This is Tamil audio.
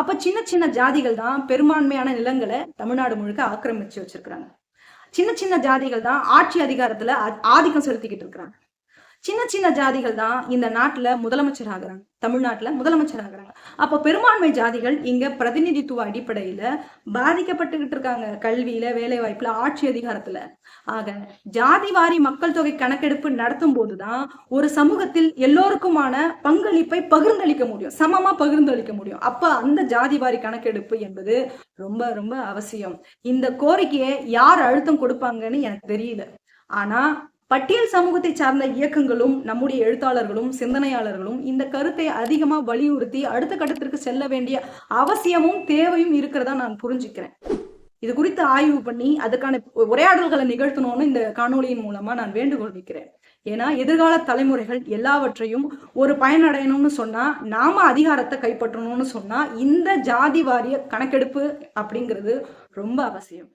அப்ப சின்ன சின்ன ஜாதிகள் தான் பெரும்பான்மையான நிலங்களை தமிழ்நாடு முழுக்க ஆக்கிரமிச்சு வச்சிருக்கிறாங்க. சின்ன சின்ன ஜாதிகள் தான் ஆட்சி அதிகாரத்துல ஆதிக்கம் செலுத்திக்கிட்டு இருக்கிறாங்க. சின்ன சின்ன ஜாதிகள் தான் இந்த நாட்டுல முதலமைச்சர் ஆகுறாங்க தமிழ்நாட்டுல முதலமைச்சர் ஆகுறாங்க அப்ப பெரும்பான்மை ஜாதிகள் இங்க பிரதிநிதித்துவ அடிப்படையில பாதிக்கப்பட்டுக்கிட்டு இருக்காங்க. கல்வியில வேலைவாய்ப்பில் ஆட்சி அதிகாரத்துல. ஆக ஜாதி வாரி மக்கள் தொகை கணக்கெடுப்பு நடத்தும் போதுதான் ஒரு சமூகத்தில் எல்லோருக்குமான பங்களிப்பை பகிர்ந்தளிக்க முடியும். சமமா பகிர்ந்தளிக்க முடியும். அப்ப அந்த ஜாதி வாரி கணக்கெடுப்பு என்பது ரொம்ப ரொம்ப அவசியம். இந்த கோரிக்கையை யார் அழுத்தம் கொடுப்பாங்கன்னு எனக்கு தெரியல. ஆனா பட்டியல் சமூகத்தை சார்ந்த இயக்கங்களும் நம்முடைய எழுத்தாளர்களும் சிந்தனையாளர்களும் இந்த கருத்தை அதிகமாக வலியுறுத்தி அடுத்த கட்டத்திற்கு செல்ல வேண்டிய அவசியமும் தேவையும் இருக்கிறதா நான் புரிஞ்சுக்கிறேன். இது குறித்து ஆய்வு பண்ணி அதுக்கான உரையாடல்களை நிகழ்த்தணும்னு இந்த காணொளியின் மூலமா நான் வேண்டுகோள் வைக்கிறேன். ஏன்னா எதிர்கால தலைமுறைகள் எல்லாவற்றையும் ஒரு பயனடையணும்னு சொன்னா நாம அதிகாரத்தை கைப்பற்றணும்னு சொன்னா இந்த ஜாதி வாரிய கணக்கெடுப்பு அப்படிங்கிறது ரொம்ப அவசியம்.